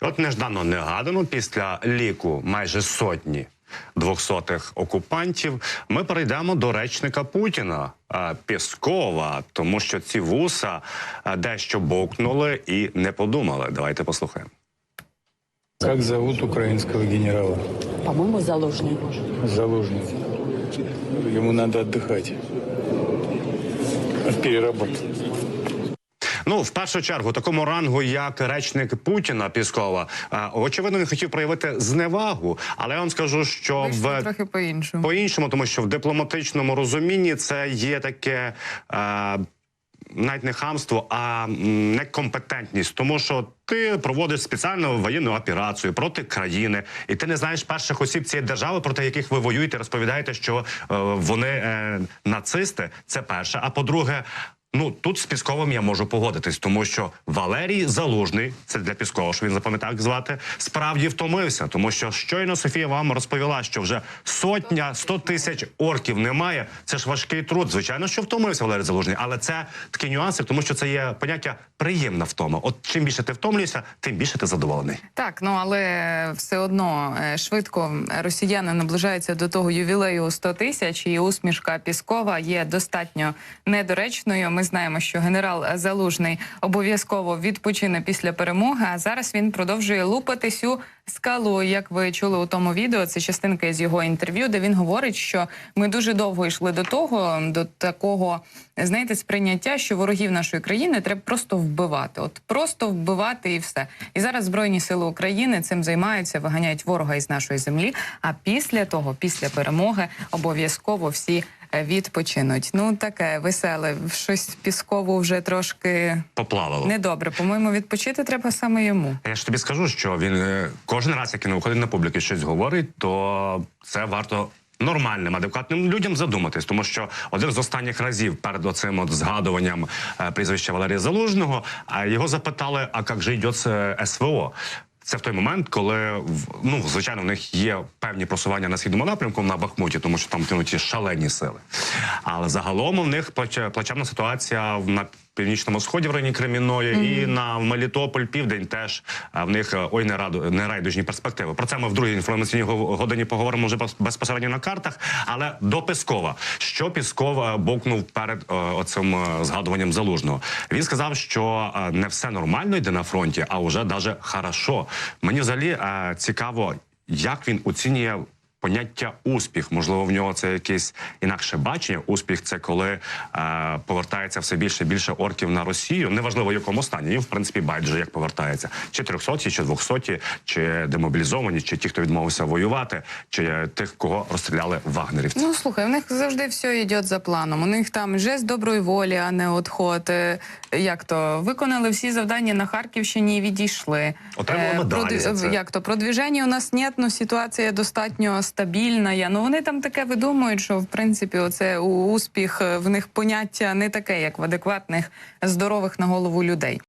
От неждано негадано, після ліку майже сотні двохсотих окупантів, ми перейдемо до речника Путіна е, Пєскова, тому що ці вуса е, дещо бовкнули і не подумали. Давайте послухаємо. Как зовут украинского генерала? По-моему, заложник. Заложник. Ему надо отдыхать. От переработки. Ну, в першу чергу, такому рангу, як речник Путіна Піскова, е, очевидно, він хотів проявити зневагу, але я вам скажу, що Вийшло в трохи по-іншому. по-іншому, тому що в дипломатичному розумінні це є таке. Е, навіть не хамство, а некомпетентність, тому що ти проводиш спеціальну воєнну операцію проти країни, і ти не знаєш перших осіб цієї держави, проти яких ви воюєте, розповідаєте, що е, вони е, нацисти. Це перше. А по-друге. Ну тут з Пісковим я можу погодитись, тому що Валерій Залужний, це для Піскова, що він запам'ятав як звати, справді втомився, тому що щойно Софія вам розповіла, що вже сотня, сто тисяч орків немає. Це ж важкий труд. Звичайно, що втомився Валерій Залужний, але це такі нюанси, тому що це є поняття приємна втома. От чим більше ти втомлюєшся, тим більше ти задоволений. Так, ну але все одно е, швидко росіяни наближаються до того ювілею у 100 тисяч, і усмішка Піскова є достатньо недоречною. Ми знаємо, що генерал Залужний обов'язково відпочине після перемоги. А зараз він продовжує лупати цю скалу. Як ви чули у тому відео, це частинка з його інтерв'ю, де він говорить, що ми дуже довго йшли до того, до такого знаєте, сприйняття, що ворогів нашої країни треба просто вбивати. От просто вбивати і все. І зараз збройні сили України цим займаються, виганяють ворога із нашої землі. А після того, після перемоги, обов'язково всі відпочинуть. Ну таке веселе, щось пісково вже трошки Поплавало. недобре. По-моєму, відпочити треба саме йому. Я ж тобі скажу, що він е, кожен раз, як він виходить на публіку, і щось говорить, то це варто. Нормальним, адекватним людям задуматись, тому що один з останніх разів перед оцим от згадуванням е, прізвища Валерія Залужного, а його запитали: а як же йде СВО? Це в той момент, коли ну звичайно в них є певні просування на східному напрямку на Бахмуті, тому що там кинуті шалені сили. Але загалом у них плач- плачевна ситуація на північному сході в районі Кремінної і на Мелітополь, південь теж в них е, ой не раду не райдужні перспективи. Про це ми в другій інформаційній годині поговоримо вже безпосередньо на картах. Але до Пескова, що Пісков е, бовкнув перед е, оцим згадуванням залужного. Він сказав, що не все нормально йде на фронті, а вже даже хорошо. Мені взагалі цікаво, як він оцінює. Поняття успіх, можливо, в нього це якесь інакше бачення. Успіх це коли е, повертається все більше і більше орків на Росію. Неважливо, в якому стані. Їм в принципі байдуже як повертається. Чи 300, чи 200, чи демобілізовані, чи ті, хто відмовився воювати, чи е, тих, кого розстріляли вагнерівці. Ну слухай, в них завжди все йде за планом. У них там жест доброї волі, а не отход. Е, Як то виконали всі завдання на Харківщині і відійшли. Отримали Е, медалі продві- Як то продвіження у нас нет, ну ситуація достатньо стабільна. Я ну вони там таке видумують, що в принципі оце успіх е, в них поняття не таке, як в адекватних здорових на голову людей.